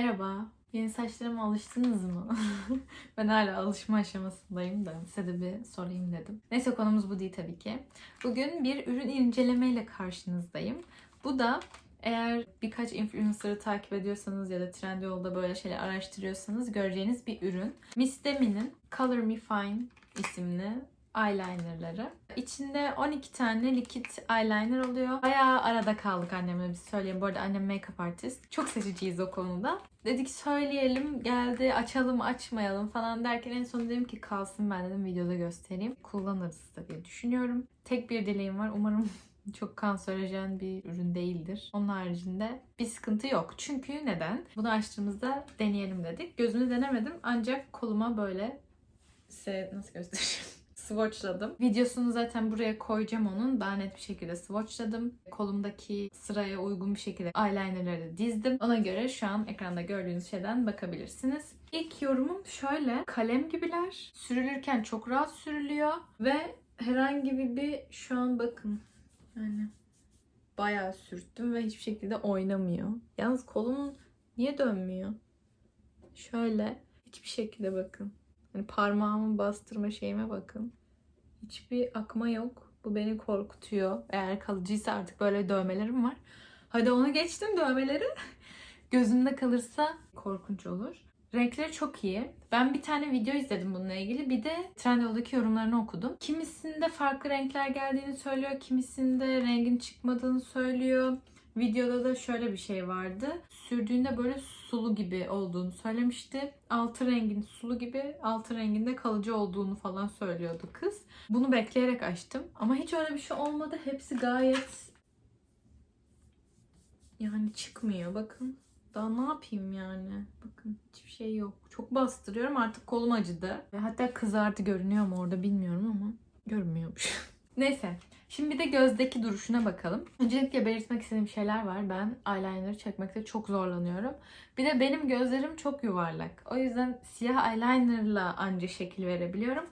Merhaba. Yeni saçlarıma alıştınız mı? ben hala alışma aşamasındayım da size de bir sorayım dedim. Neyse konumuz bu değil tabii ki. Bugün bir ürün incelemeyle karşınızdayım. Bu da eğer birkaç influencer'ı takip ediyorsanız ya da Trendyol'da böyle şeyler araştırıyorsanız göreceğiniz bir ürün. Miss Demi'nin Color Me Fine isimli eyelinerları. İçinde 12 tane likit eyeliner oluyor. Bayağı arada kaldık annemle biz söyleyeyim. Bu arada annem make-up artist. Çok seçiciyiz o konuda. Dedik söyleyelim geldi açalım açmayalım falan derken en son dedim ki kalsın ben dedim videoda göstereyim. Kullanırız da diye düşünüyorum. Tek bir dileğim var. Umarım çok kanserojen bir ürün değildir. Onun haricinde bir sıkıntı yok. Çünkü neden? Bunu açtığımızda deneyelim dedik. Gözünü denemedim ancak koluma böyle size nasıl göstereyim? Swatchladım. Videosunu zaten buraya koyacağım onun. Daha net bir şekilde swatchladım. Kolumdaki sıraya uygun bir şekilde eyelinerları dizdim. Ona göre şu an ekranda gördüğünüz şeyden bakabilirsiniz. İlk yorumum şöyle. Kalem gibiler. Sürülürken çok rahat sürülüyor. Ve herhangi bir, şu an bakın. Yani bayağı sürttüm ve hiçbir şekilde oynamıyor. Yalnız kolum niye dönmüyor? Şöyle hiçbir şekilde bakın. Hani parmağımı bastırma şeyime bakın. Hiçbir akma yok. Bu beni korkutuyor. Eğer kalıcıysa artık böyle dövmelerim var. Hadi onu geçtim dövmeleri. Gözümde kalırsa korkunç olur. Renkleri çok iyi. Ben bir tane video izledim bununla ilgili. Bir de Trendyol'daki yorumlarını okudum. Kimisinde farklı renkler geldiğini söylüyor. Kimisinde rengin çıkmadığını söylüyor. Videoda da şöyle bir şey vardı. Sürdüğünde böyle sulu gibi olduğunu söylemişti. Altı rengin sulu gibi, altı renginde kalıcı olduğunu falan söylüyordu kız. Bunu bekleyerek açtım. Ama hiç öyle bir şey olmadı. Hepsi gayet yani çıkmıyor. Bakın. Daha ne yapayım yani? Bakın hiçbir şey yok. Çok bastırıyorum artık kolum acıdı. Ve Hatta kızardı görünüyor mu orada bilmiyorum ama görünmüyormuş. Neyse. Şimdi bir de gözdeki duruşuna bakalım. Öncelikle belirtmek istediğim şeyler var. Ben eyeliner çekmekte çok zorlanıyorum. Bir de benim gözlerim çok yuvarlak. O yüzden siyah eyelinerla anca şekil verebiliyorum.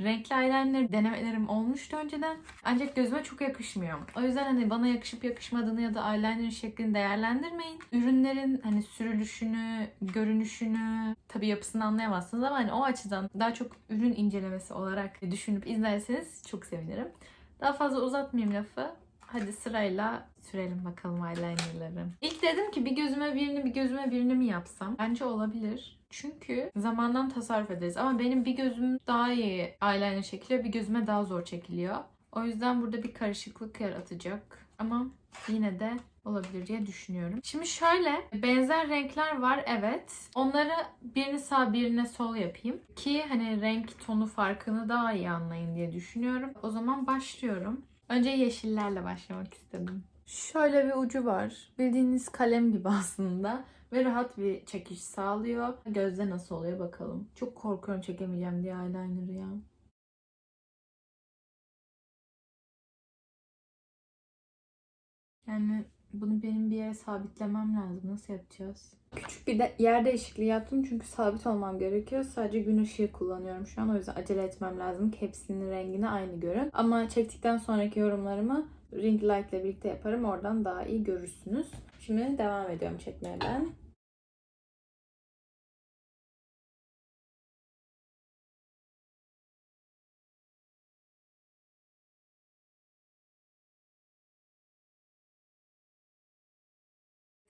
Renkli eyeliner denemelerim olmuştu önceden. Ancak gözüme çok yakışmıyor. O yüzden hani bana yakışıp yakışmadığını ya da eyelinerin şeklini değerlendirmeyin. Ürünlerin hani sürülüşünü, görünüşünü, tabii yapısını anlayamazsınız ama hani o açıdan daha çok ürün incelemesi olarak düşünüp izlerseniz çok sevinirim. Daha fazla uzatmayayım lafı. Hadi sırayla sürelim bakalım eyelinerları. İlk dedim ki bir gözüme birini bir gözüme birini mi yapsam? Bence olabilir. Çünkü zamandan tasarruf ederiz. Ama benim bir gözüm daha iyi eyeliner çekiliyor, bir gözüme daha zor çekiliyor. O yüzden burada bir karışıklık yaratacak. Ama yine de olabilir diye düşünüyorum. Şimdi şöyle benzer renkler var evet. Onları birini sağ birine sol yapayım. Ki hani renk tonu farkını daha iyi anlayın diye düşünüyorum. O zaman başlıyorum. Önce yeşillerle başlamak istedim. Şöyle bir ucu var. Bildiğiniz kalem gibi aslında. Ve rahat bir çekiş sağlıyor. Gözde nasıl oluyor bakalım. Çok korkuyorum çekemeyeceğim diye eyeliner'ı ya. Yani bunu benim bir yere sabitlemem lazım. Nasıl yapacağız? Küçük bir de yer değişikliği yaptım çünkü sabit olmam gerekiyor. Sadece gün ışığı kullanıyorum şu an. O yüzden acele etmem lazım ki hepsinin rengini aynı görün. Ama çektikten sonraki yorumlarımı ring light ile birlikte yaparım. Oradan daha iyi görürsünüz. Şimdi devam ediyorum çekmeye ben.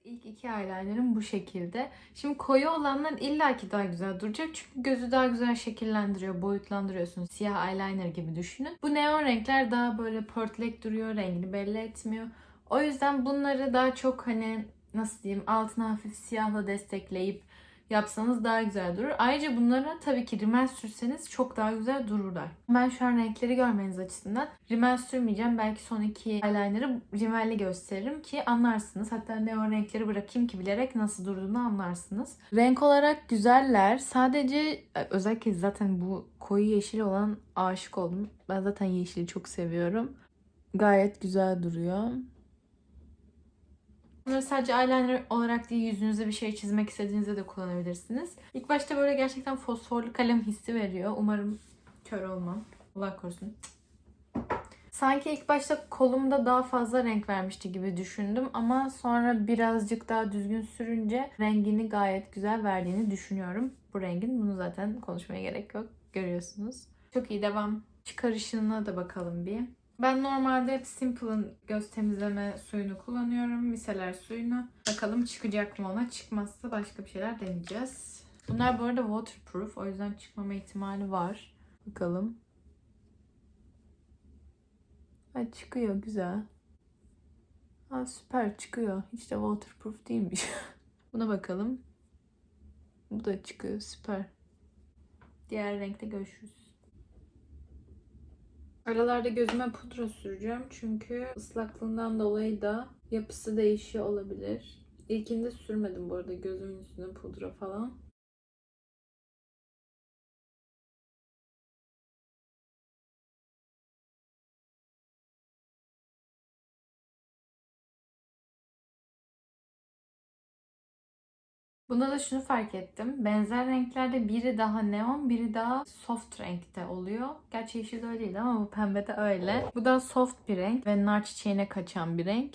İlk iki eyelinerim bu şekilde. Şimdi koyu olanlar illaki daha güzel duracak. Çünkü gözü daha güzel şekillendiriyor, boyutlandırıyorsunuz. Siyah eyeliner gibi düşünün. Bu neon renkler daha böyle pörtlek duruyor, rengini belli etmiyor. O yüzden bunları daha çok hani nasıl diyeyim altına hafif siyahla destekleyip yapsanız daha güzel durur. Ayrıca bunlara tabii ki rimel sürseniz çok daha güzel dururlar. Ben şu an renkleri görmeniz açısından rimel sürmeyeceğim. Belki son iki eyeliner'ı rimelli gösteririm ki anlarsınız. Hatta neon renkleri bırakayım ki bilerek nasıl durduğunu anlarsınız. Renk olarak güzeller. Sadece özellikle zaten bu koyu yeşil olan aşık oldum. Ben zaten yeşili çok seviyorum. Gayet güzel duruyor. Bunları sadece eyeliner olarak değil yüzünüze bir şey çizmek istediğinizde de kullanabilirsiniz. İlk başta böyle gerçekten fosforlu kalem hissi veriyor. Umarım kör olmam. Allah korusun. Sanki ilk başta kolumda daha fazla renk vermişti gibi düşündüm ama sonra birazcık daha düzgün sürünce rengini gayet güzel verdiğini düşünüyorum. Bu rengin bunu zaten konuşmaya gerek yok. Görüyorsunuz. Çok iyi devam. Çıkarışına da bakalım bir. Ben normalde hep Simple'ın göz temizleme suyunu kullanıyorum. Miseler suyunu. Bakalım çıkacak mı ona. Çıkmazsa başka bir şeyler deneyeceğiz. Bunlar bu arada waterproof. O yüzden çıkmama ihtimali var. Bakalım. Ay çıkıyor güzel. Ha, süper çıkıyor. Hiç de waterproof değilmiş. Buna bakalım. Bu da çıkıyor süper. Diğer renkte görüşürüz. Aralarda gözüme pudra süreceğim çünkü ıslaklığından dolayı da yapısı değişiyor olabilir. İlkinde sürmedim bu arada gözümün üstüne pudra falan. Bunda da şunu fark ettim. Benzer renklerde biri daha neon, biri daha soft renkte oluyor. Gerçi yeşil öyle değil ama bu pembe de öyle. Bu da soft bir renk ve nar çiçeğine kaçan bir renk.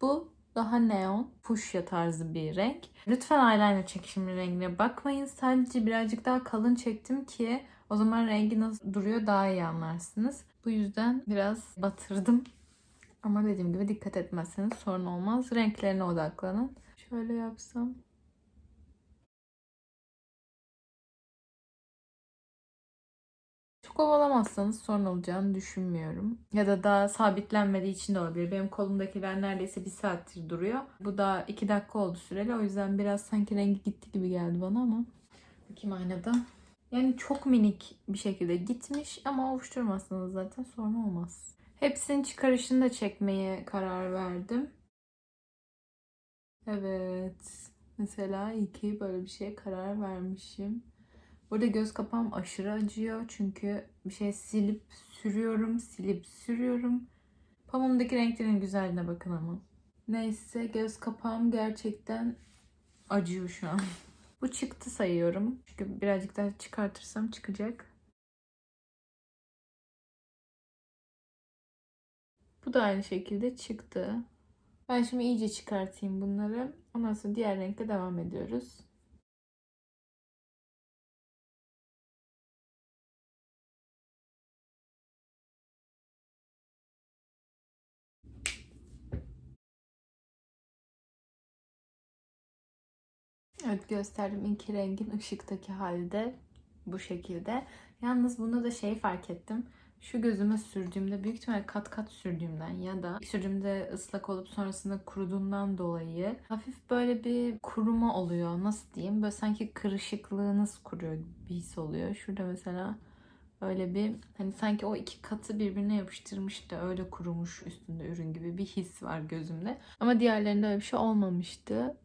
Bu daha neon, fuşya tarzı bir renk. Lütfen eyeliner çekişimi rengine bakmayın. Sadece birazcık daha kalın çektim ki o zaman rengi nasıl duruyor daha iyi anlarsınız. Bu yüzden biraz batırdım. Ama dediğim gibi dikkat etmezseniz sorun olmaz. Renklerine odaklanın. Şöyle yapsam. Çok ovalamazsanız sorun olacağını düşünmüyorum. Ya da daha sabitlenmediği için de olabilir. Benim kolumdakiler neredeyse bir saattir duruyor. Bu da iki dakika oldu süreli. O yüzden biraz sanki rengi gitti gibi geldi bana ama. Bakayım aynada. Yani çok minik bir şekilde gitmiş ama ovuşturmazsanız zaten sorun olmaz. Hepsinin çıkarışını da çekmeye karar verdim. Evet. Mesela iyi ki böyle bir şeye karar vermişim. Burada göz kapağım aşırı acıyor. Çünkü bir şey silip sürüyorum, silip sürüyorum. Pamuğumdaki renklerin güzelliğine bakın ama. Neyse göz kapağım gerçekten acıyor şu an. Bu çıktı sayıyorum. Çünkü birazcık daha çıkartırsam çıkacak. Bu da aynı şekilde çıktı. Ben şimdi iyice çıkartayım bunları. Ondan sonra diğer renkte devam ediyoruz. Evet gösterdim iki rengin ışıktaki halde bu şekilde. Yalnız bunda da şey fark ettim. Şu gözüme sürdüğümde büyük ihtimalle kat kat sürdüğümden ya da sürdüğümde ıslak olup sonrasında kuruduğundan dolayı hafif böyle bir kuruma oluyor. Nasıl diyeyim? Böyle sanki kırışıklığınız kuruyor bir his oluyor. Şurada mesela öyle bir hani sanki o iki katı birbirine yapıştırmış da öyle kurumuş üstünde ürün gibi bir his var gözümde. Ama diğerlerinde öyle bir şey olmamıştı.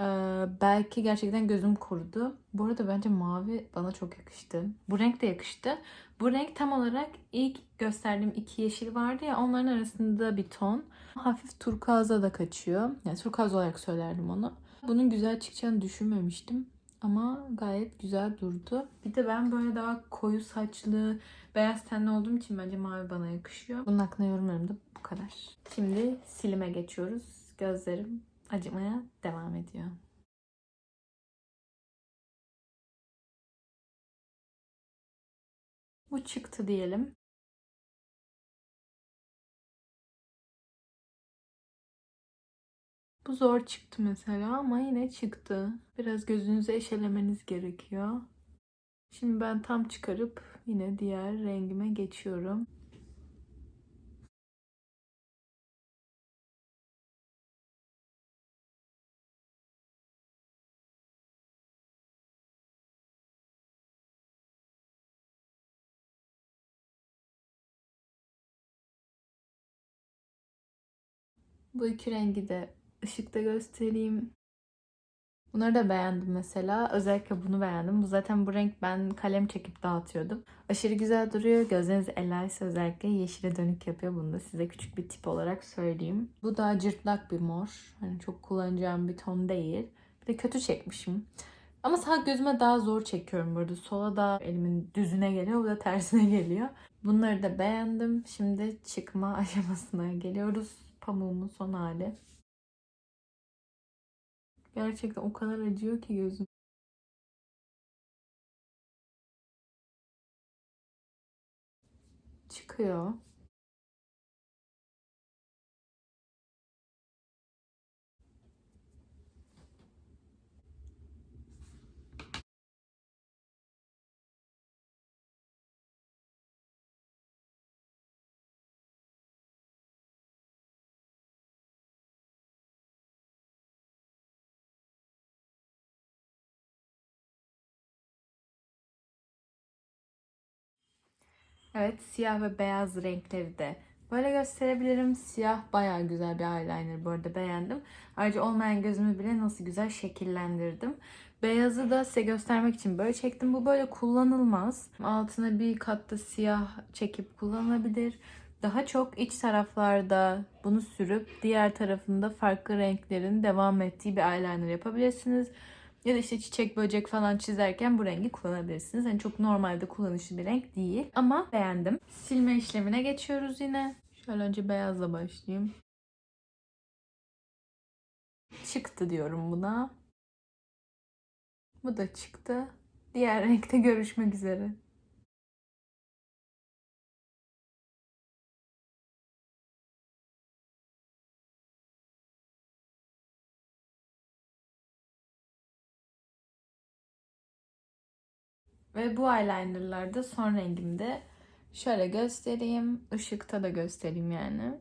Ee, belki gerçekten gözüm kurudu. Bu arada bence mavi bana çok yakıştı. Bu renk de yakıştı. Bu renk tam olarak ilk gösterdiğim iki yeşil vardı ya onların arasında bir ton. Hafif turkuaza da kaçıyor. Yani turkuaz olarak söylerdim onu. Bunun güzel çıkacağını düşünmemiştim. Ama gayet güzel durdu. Bir de ben böyle daha koyu saçlı, beyaz tenli olduğum için bence mavi bana yakışıyor. Bunun hakkında yorumlarım da bu kadar. Şimdi silime geçiyoruz. Gözlerim acımaya devam ediyor. Bu çıktı diyelim. Bu zor çıktı mesela ama yine çıktı. Biraz gözünüzü eşelemeniz gerekiyor. Şimdi ben tam çıkarıp yine diğer rengime geçiyorum. Bu iki rengi de ışıkta göstereyim. Bunları da beğendim mesela. Özellikle bunu beğendim. Bu zaten bu renk ben kalem çekip dağıtıyordum. Aşırı güzel duruyor. Gözleriniz ellerse özellikle yeşile dönük yapıyor. Bunu da size küçük bir tip olarak söyleyeyim. Bu daha cırtlak bir mor. Hani çok kullanacağım bir ton değil. Bir de kötü çekmişim. Ama sağ gözüme daha zor çekiyorum burada. Sola da elimin düzüne geliyor. Bu da tersine geliyor. Bunları da beğendim. Şimdi çıkma aşamasına geliyoruz. Pamuğumun son hali. Gerçekten o kadar acıyor ki gözüm. Çıkıyor. Evet siyah ve beyaz renkleri de böyle gösterebilirim. Siyah bayağı güzel bir eyeliner bu arada beğendim. Ayrıca olmayan gözümü bile nasıl güzel şekillendirdim. Beyazı da size göstermek için böyle çektim. Bu böyle kullanılmaz. Altına bir katta siyah çekip kullanılabilir. Daha çok iç taraflarda bunu sürüp diğer tarafında farklı renklerin devam ettiği bir eyeliner yapabilirsiniz. Ya da işte çiçek böcek falan çizerken bu rengi kullanabilirsiniz. Yani çok normalde kullanışlı bir renk değil. Ama beğendim. Silme işlemine geçiyoruz yine. Şöyle önce beyazla başlayayım. Çıktı diyorum buna. Bu da çıktı. Diğer renkte görüşmek üzere. Ve bu eyelinerlar da son rengimde. Şöyle göstereyim. Işıkta da göstereyim yani.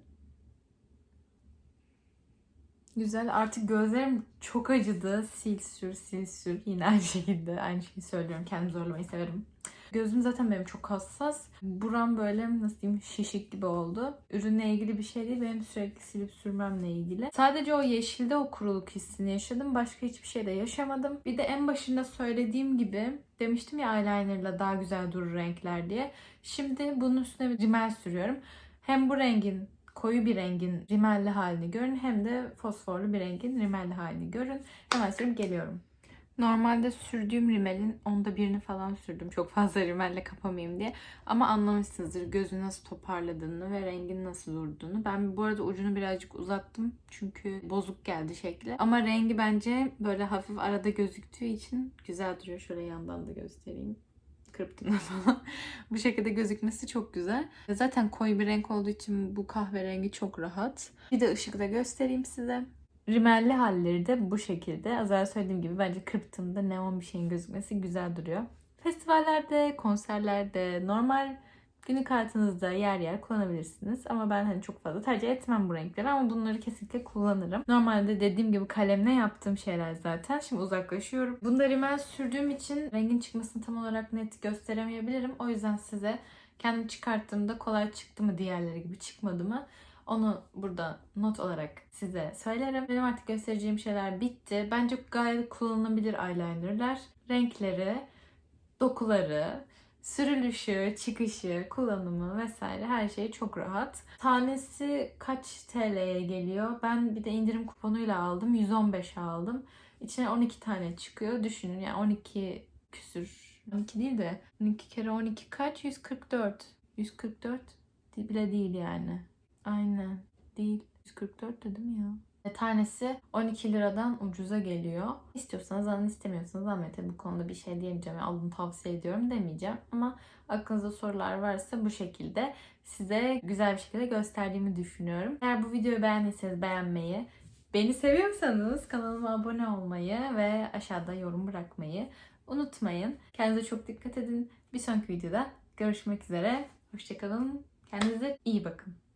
Güzel. Artık gözlerim çok acıdı. Sil sür, sil sür. Yine aynı şekilde aynı şeyi söylüyorum. Kendimi zorlamayı severim. Gözüm zaten benim çok hassas. Buram böyle nasıl diyeyim şişik gibi oldu. Ürünle ilgili bir şey değil. Benim sürekli silip sürmemle ilgili. Sadece o yeşilde o kuruluk hissini yaşadım. Başka hiçbir şey de yaşamadım. Bir de en başında söylediğim gibi demiştim ya eyelinerla daha güzel durur renkler diye. Şimdi bunun üstüne bir rimel sürüyorum. Hem bu rengin koyu bir rengin rimelli halini görün hem de fosforlu bir rengin rimelli halini görün. Hemen sürüp geliyorum. Normalde sürdüğüm rimelin onda birini falan sürdüm. Çok fazla rimelle kapamayayım diye. Ama anlamışsınızdır gözü nasıl toparladığını ve rengin nasıl durduğunu. Ben bu arada ucunu birazcık uzattım. Çünkü bozuk geldi şekli. Ama rengi bence böyle hafif arada gözüktüğü için güzel duruyor. Şöyle yandan da göstereyim kırptığımda falan bu şekilde gözükmesi çok güzel. Zaten koyu bir renk olduğu için bu kahverengi çok rahat. Bir de ışıkta göstereyim size. Rimelli halleri de bu şekilde. Az önce söylediğim gibi bence kırptığımda neon bir şeyin gözükmesi güzel duruyor. Festivallerde, konserlerde, normal günlük hayatınızda yer yer kullanabilirsiniz. Ama ben hani çok fazla tercih etmem bu renkleri ama bunları kesinlikle kullanırım. Normalde dediğim gibi kalemle yaptığım şeyler zaten. Şimdi uzaklaşıyorum. Bunda rimel sürdüğüm için rengin çıkmasını tam olarak net gösteremeyebilirim. O yüzden size kendim çıkarttığımda kolay çıktı mı diğerleri gibi çıkmadı mı onu burada not olarak size söylerim. Benim artık göstereceğim şeyler bitti. Bence gayet kullanılabilir eyelinerler. Renkleri, dokuları, sürülüşü, çıkışı, kullanımı vesaire her şey çok rahat. Tanesi kaç TL'ye geliyor? Ben bir de indirim kuponuyla aldım. 115 aldım. İçine 12 tane çıkıyor. Düşünün yani 12 küsür. 12 değil de 12 kere 12 kaç? 144. 144 bile değil yani. Aynen. Değil. 144 dedim ya. Tanesi 12 liradan ucuza geliyor. İstiyorsanız alın istemiyorsanız Ahmet'e bu konuda bir şey diyemeyeceğim. Alın tavsiye ediyorum demeyeceğim. Ama aklınızda sorular varsa bu şekilde size güzel bir şekilde gösterdiğimi düşünüyorum. Eğer bu videoyu beğendiyseniz beğenmeyi, beni seviyorsanız kanalıma abone olmayı ve aşağıda yorum bırakmayı unutmayın. Kendinize çok dikkat edin. Bir sonraki videoda görüşmek üzere. Hoşçakalın. Kendinize iyi bakın.